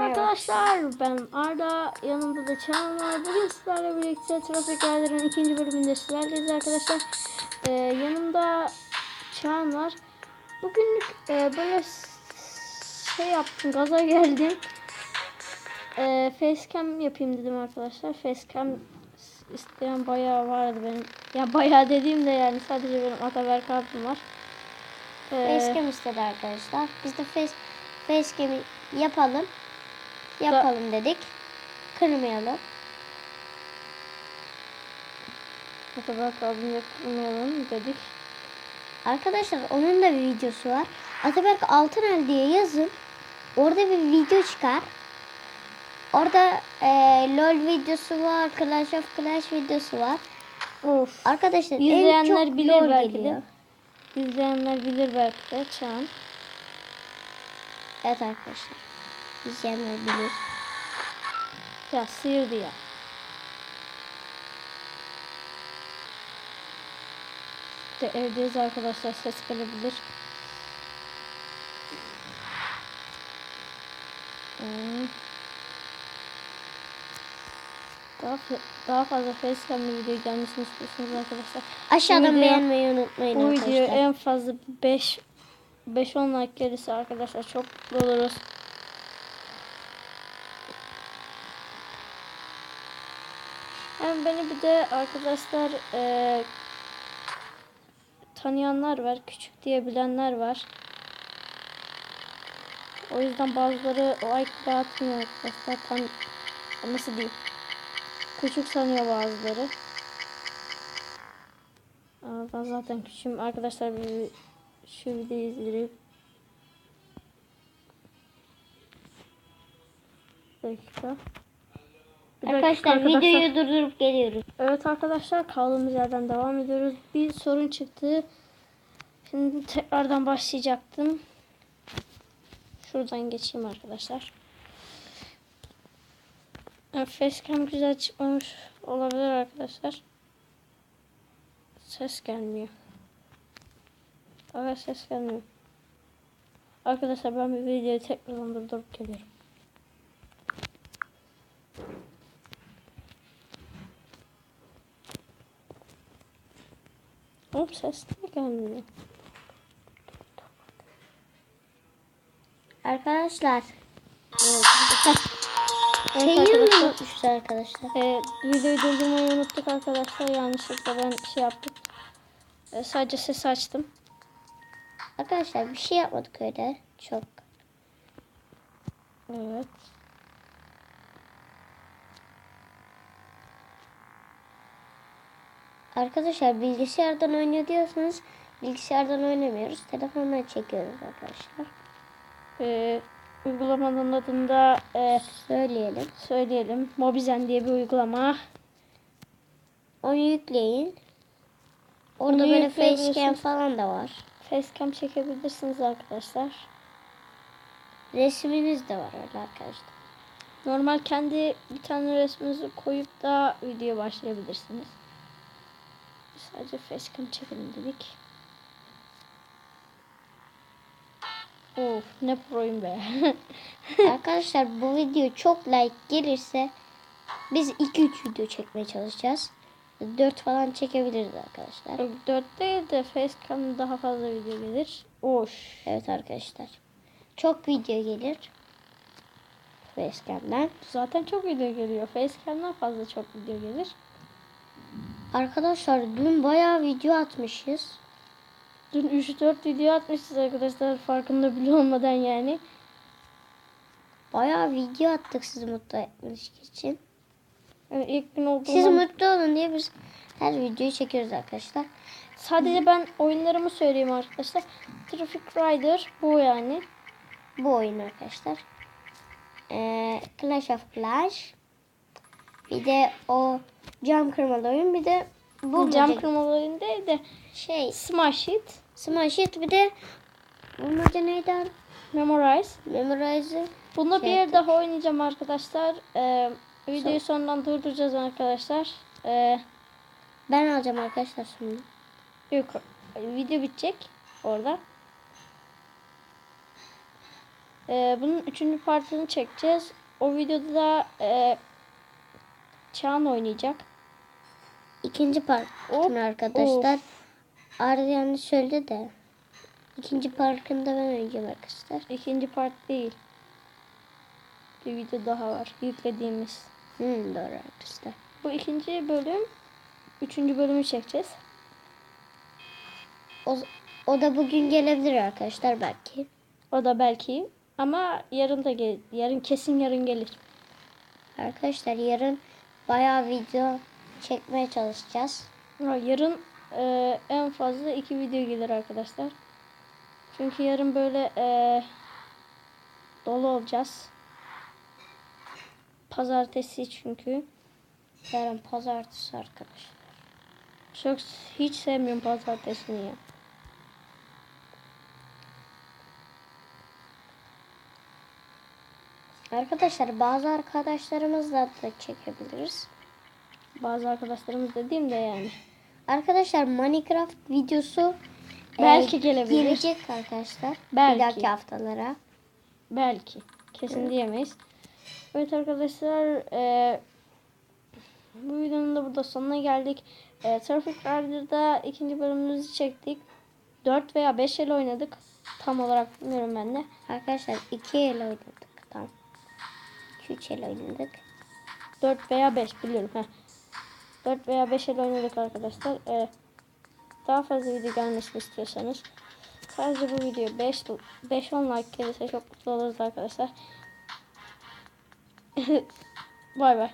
arkadaşlar ben Arda yanımda da Çağan var. Bugün sizlerle birlikte Trafik Rider'ın ikinci bölümünde sizlerleyiz arkadaşlar. Ee, yanımda Çağan var. Bugünlük e, böyle şey yaptım gaza geldim. E, facecam yapayım dedim arkadaşlar. Facecam isteyen bayağı vardı benim. Ya bayağı dediğimde yani sadece benim Ataberk abim var. Ee, Facecam istedi arkadaşlar. Biz de face, facecam'i yapalım. Yapalım dedik. Kırmayalım. Ataberk abim yapmayalım dedik. Arkadaşlar onun da bir videosu var. Ataberk Altınel diye yazın. Orada bir video çıkar. Orada e, LOL videosu var. Clash of Clash videosu var. Of. Arkadaşlar en İzleyenler çok bilir LOL belki geliyor. de. İzleyenler bilir belki de Çağan. Evet arkadaşlar. İzleyenler bilir. Ya sıyırdı ya. İşte evdeyiz arkadaşlar ses gelebilir. Hmm. Daha, daha fazla facecam video gelmesini istiyorsunuz arkadaşlar. Aşağıdan Bu video- beğenmeyi unutmayın Bu arkadaşlar. video en fazla 5 5-10 like gelirse arkadaşlar çok mutlu oluruz. Hem beni bir de arkadaşlar eee, tanıyanlar var, küçük diye bilenler var. O yüzden bazıları like dağıtmıyor arkadaşlar. Tan nasıl diyeyim? Küçük sanıyor bazıları. Aa, ben zaten küçüğüm. Arkadaşlar bir şu videoyu izleyip dakika. Bir dakika Arkadaşlar videoyu durdurup geliyoruz. Evet arkadaşlar kaldığımız yerden devam ediyoruz. Bir sorun çıktı. Şimdi tekrardan başlayacaktım. Şuradan geçeyim arkadaşlar. Facecam güzel çıkmamış olabilir arkadaşlar. Ses gelmiyor. Evet ses gelmiyor. Arkadaşlar ben bir videoyu tekrardan durdurup geliyorum. Oğlum ses niye gelmiyor? Arkadaşlar. Evet, Şeyi arkadaşlar. unutmuşuz arkadaşlar. Ee, videoyu durdurmayı unuttuk arkadaşlar. Yanlışlıkla ben şey yaptım. Ee, sadece ses açtım. Arkadaşlar bir şey yapmadık öyle. Çok. Evet. Arkadaşlar bilgisayardan oynuyor diyorsanız bilgisayardan oynamıyoruz. Telefondan çekiyoruz arkadaşlar. Ee, uygulamanın adını da e, Söyleyelim. söyleyelim. Mobizen diye bir uygulama. Onu yükleyin. Orada Onu böyle facecam falan da var. Facecam çekebilirsiniz arkadaşlar. Resminiz de var öyle arkadaşlar. Normal kendi bir tane resminizi koyup da video başlayabilirsiniz. Sadece facecam çekelim dedik. Of ne proyum be. arkadaşlar bu video çok like gelirse biz 2-3 video çekmeye çalışacağız. 4 falan çekebiliriz arkadaşlar. 4 değil de facecam daha fazla video gelir. Oş. Evet arkadaşlar. Çok video gelir. Facecam'den. Zaten çok video geliyor. Facecam'dan fazla çok video gelir. Arkadaşlar dün bayağı video atmışız. Dün 3-4 video atmışız arkadaşlar farkında bile olmadan yani. Bayağı video attık sizi mutlu etmek için. yani ilk gün olduğundan Siz mutlu olun diye biz her videoyu çekiyoruz arkadaşlar. sadece ben oyunlarımı söyleyeyim arkadaşlar. Traffic Rider bu yani. Bu oyun arkadaşlar. Ee, Clash of Clash. Bir de o cam kırmalı oyun. Bir de bu Cam kırmalı oyun değil de şey Smash It, Smash It bir de bulmaca neydi abi? Memorize. Memorize. Bunu bir Şey yer daha oynayacağım arkadaşlar. Ee, videoyu sondan durduracağız arkadaşlar. Ee, Ben alacağım arkadaşlar şimdi. yok, video bitecek orada. Ee, bunun üçüncü partını çekeceğiz. O videoda da e, Çağan oynayacak. İkinci Hop, partını arkadaşlar. Arda yanlış söyledi de. İkinci partında ben oynayacağım arkadaşlar. İkinci part değil. Bir video daha var yüklediğimiz. Hmm, doğru arkadaşlar. Bu ikinci bölüm. Üçüncü bölümü çekeceğiz. O, o da bugün gelebilir arkadaşlar belki. O da belki ama yarın da gel yarın kesin yarın gelir. Arkadaşlar yarın bayağı video çekmeye çalışacağız. Yarın e, en fazla iki video gelir arkadaşlar. Çünkü yarın böyle e, dolu olacağız. Pazartesi çünkü. Yarın pazartesi arkadaşlar. Çok hiç sevmiyorum pazartesini ya. Arkadaşlar bazı arkadaşlarımızla da çekebiliriz. Bazı arkadaşlarımız dediğim de yani. Arkadaşlar Minecraft videosu Belki e, gelebilir. gelecek arkadaşlar. Belki. Bir dahaki haftalara. Belki. Kesin diyemeyiz. Evet arkadaşlar e, bu videonun da burada sonuna geldik. E, Traffic Rider'da ikinci bölümümüzü çektik. 4 veya 5 el oynadık. Tam olarak bilmiyorum ben de. Arkadaşlar iki el oynadık. Tamam. 2-3 el oynadık. 4 veya 5 biliyorum. Heh. 4 veya 5 el oynadık arkadaşlar. E, daha fazla video gelmesini istiyorsanız sadece bu video 5 5-10 like gelirse çok mutlu oluruz arkadaşlar. bay bay.